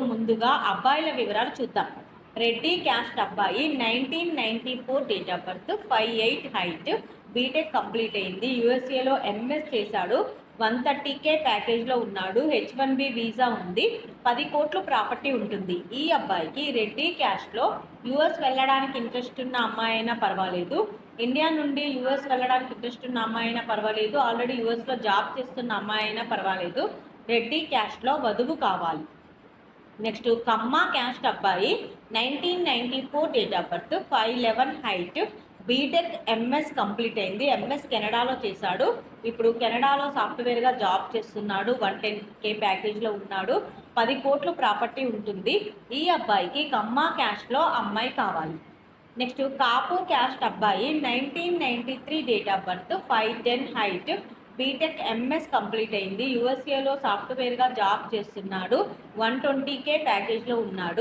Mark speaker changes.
Speaker 1: ముందుగా అబ్బాయిల వివరాలు చూద్దాం. రెడ్డి క్యాస్ట్ అబ్బాయి nineteen ninety four date of birth five eight height. BTech complete అయింది. యూఎస్ఏలో ఎంఎస్ చేశాడు. వన్ థర్టీ కే ప్యాకేజ్లో ఉన్నాడు. హెచ్ వన్ బి వీసా ఉంది. పది కోట్లు ప్రాపర్టీ ఉంటుంది. ఈ అబ్బాయికి రెడ్డి క్యాస్ట్లో యూఎస్ వెళ్ళడానికి ఇంట్రెస్ట్ ఉన్న అమ్మాయి అయినా పర్వాలేదు. ఇండియా నుండి యూఎస్ వెళ్ళడానికి ఇంట్రెస్ట్ ఉన్న అమ్మాయి అయినా పర్వాలేదు. ఆల్రెడీ యూఎస్లో జాబ్ చేస్తున్న అమ్మాయి అయినా పర్వాలేదు. రెడ్డి క్యాస్ట్లో వధువు కావాలి. నెక్స్ట్ కమ్మ క్యాస్ట్ అబ్బాయి nineteen ninety four date of birth five eleven height BTech MS complete అయింది. ఎంఎస్ కెనడాలో చేశాడు. ఇప్పుడు కెనడాలో సాఫ్ట్వేర్గా జాబ్ చేస్తున్నాడు. వన్ టెన్ కే ప్యాకేజ్లో ఉన్నాడు. పది కోట్లు ప్రాపర్టీ ఉంటుంది. ఈ అబ్బాయికి కమ్మ క్యాస్ట్లో అమ్మాయి కావాలి. నెక్స్ట్ కాపు క్యాస్ట్ అబ్బాయి nineteen ninety three date of birth five ten height BTech MS complete అయింది. యూఎస్ఏలో సాఫ్ట్వేర్గా జాబ్ చేస్తున్నాడు. వన్ ట్వంటీ కే ప్యాకేజ్లో ఉన్నాడు.